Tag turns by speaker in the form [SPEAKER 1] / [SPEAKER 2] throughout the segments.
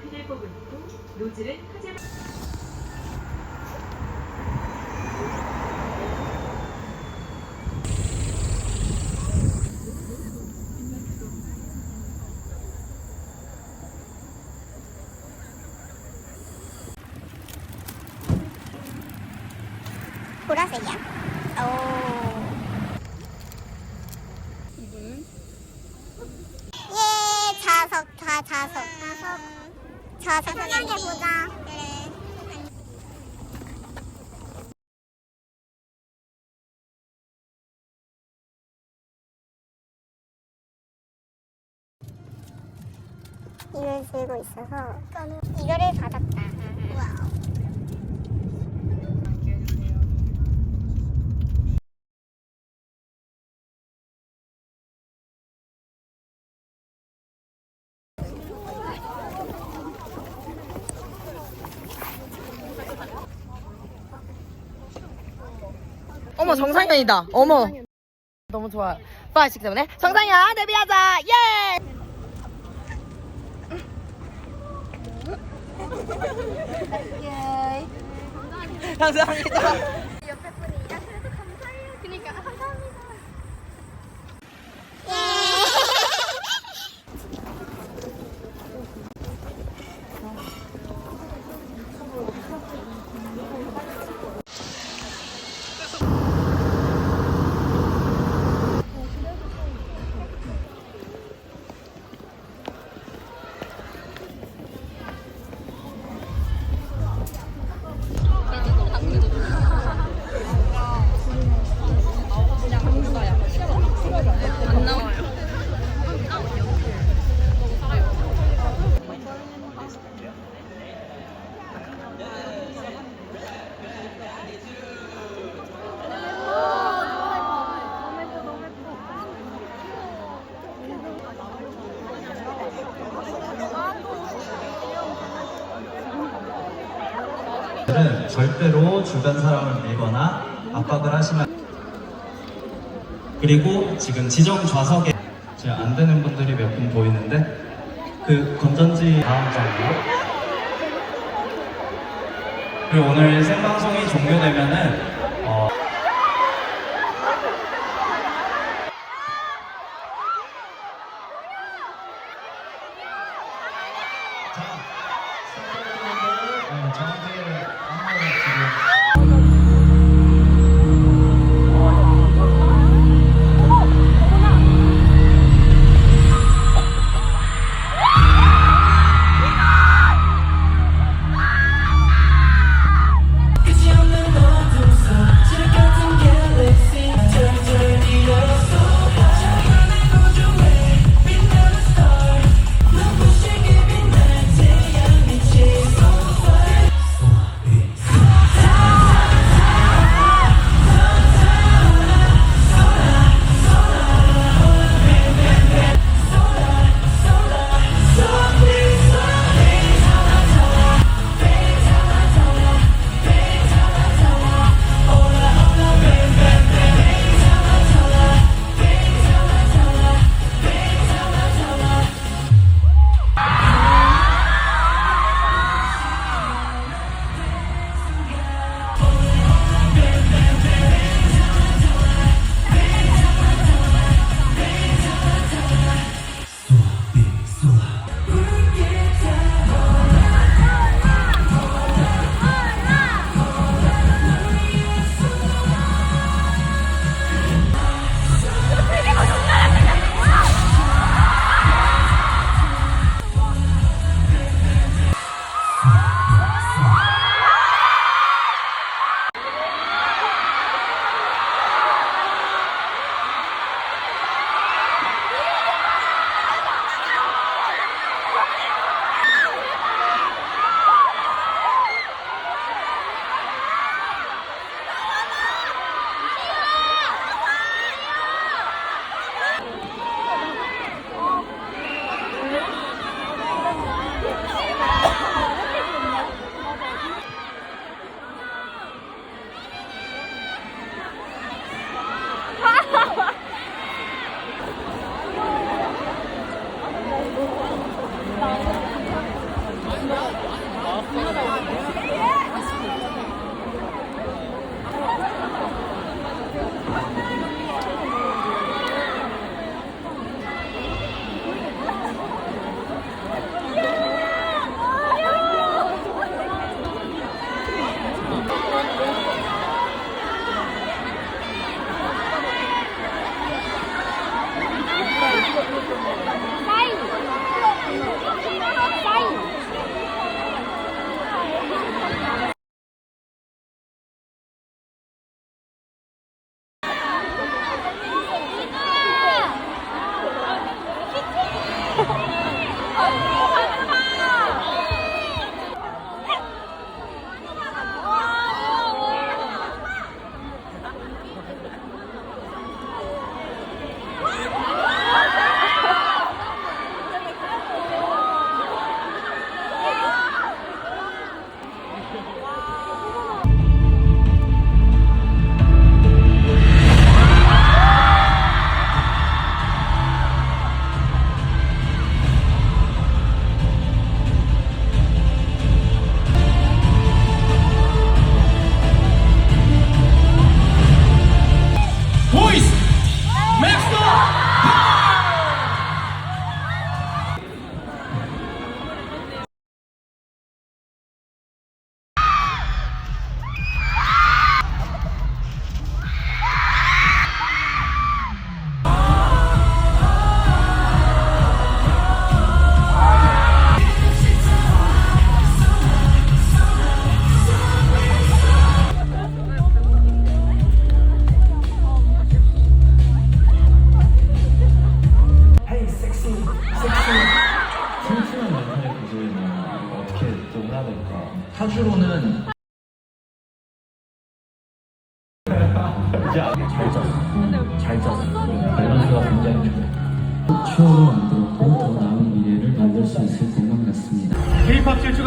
[SPEAKER 1] 핀을 뽑은 후 노즐은 화재
[SPEAKER 2] 보라색이야? 이걸 들고 있어서 이거를 받았다.
[SPEAKER 3] 어머 정상현이다. 어머. 너무 좋아. 5, 6, 7, 8. 정상현 데뷔하자. 예! 감사합니다.
[SPEAKER 4] 은 절대로 주변 사람을 밀거나 압박을 하시면 그리고 지금 지정 좌석에 지금 안 되는 분들이 몇 분 보이는데 그 건전지 다음 장이요. 그리고 오늘 생방송이 종료되면은 네, 저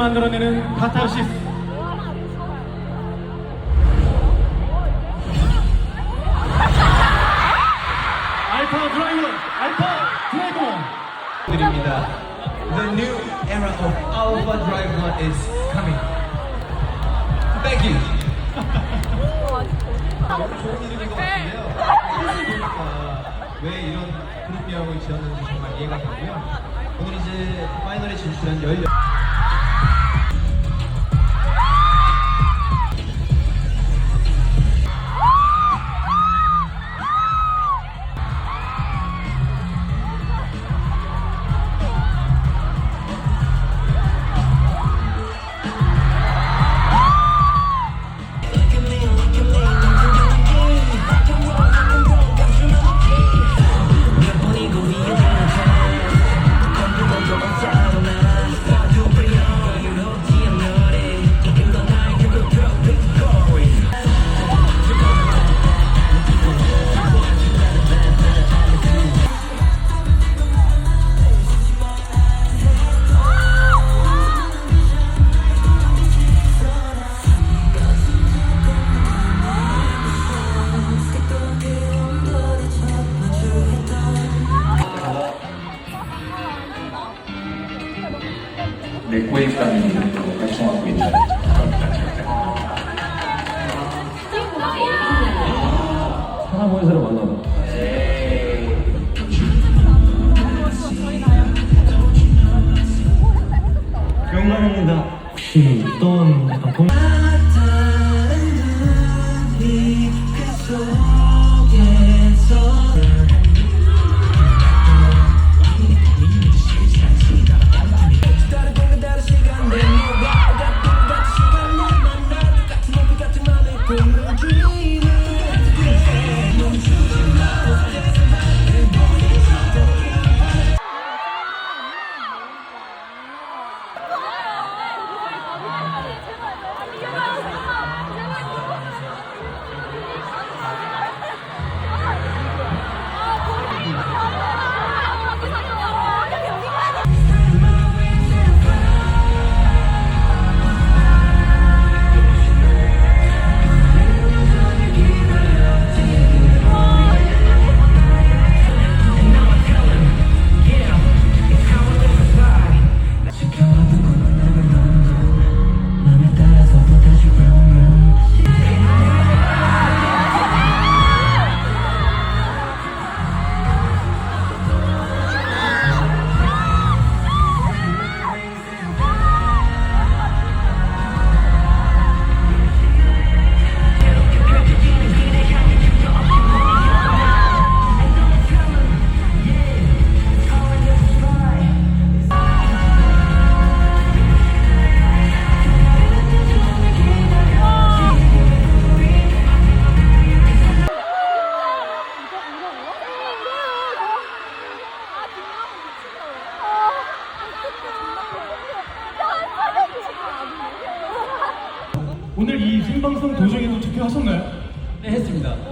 [SPEAKER 5] 만들어내는 카타르시스 알파 드라이버 알파 드라이버
[SPEAKER 6] 드립니다. The new era of Alpha Driver is coming. Thank you. 좋은 이름인 것 같은데요. 보니까 왜 이런 그룹명을 지었는지 정말 이해가 가고요. 오늘 이제 파이널에 진출한
[SPEAKER 7] 16맥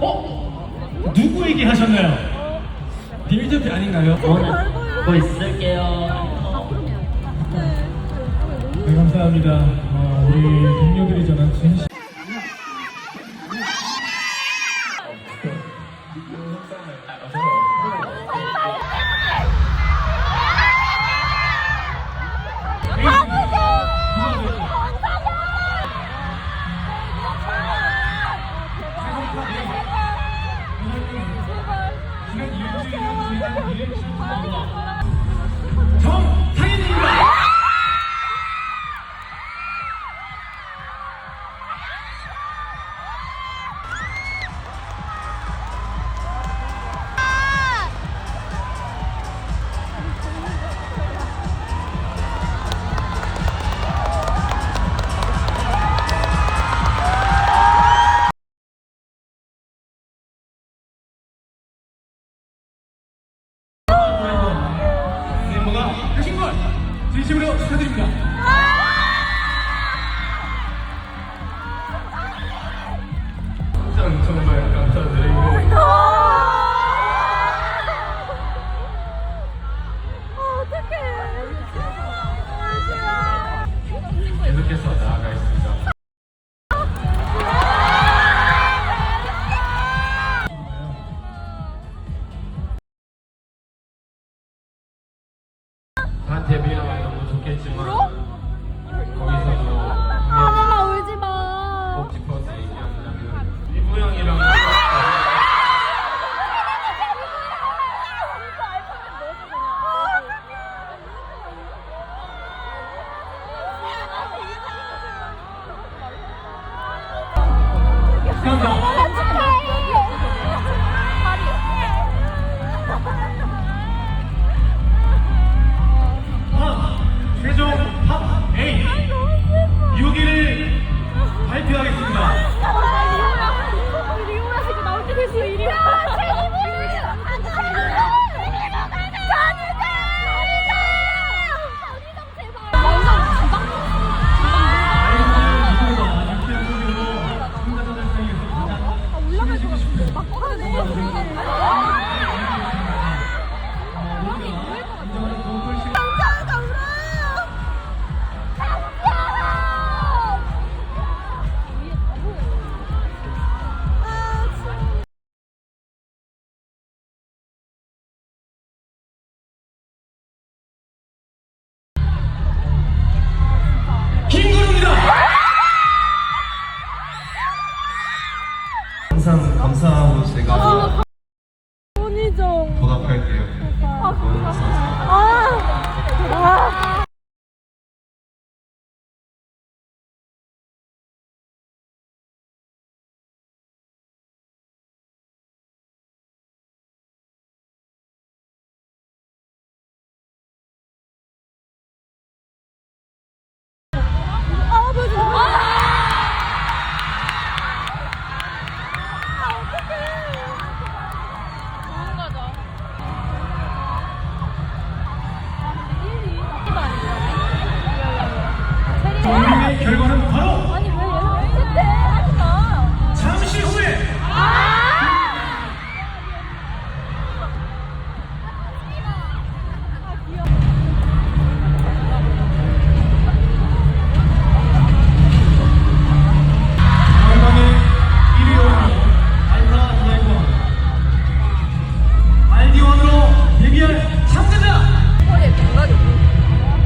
[SPEAKER 8] 어?
[SPEAKER 5] 누구에게 하셨나요?
[SPEAKER 7] 딜드피 아닌가요? 뭐 있을게요.
[SPEAKER 5] 네 감사합니다 어, 우리 동료들이 전한 진심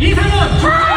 [SPEAKER 5] 이상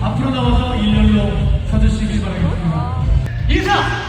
[SPEAKER 9] 앞으로 나와서 일렬로 찾으시길 바라겠습니다.
[SPEAKER 3] 인사!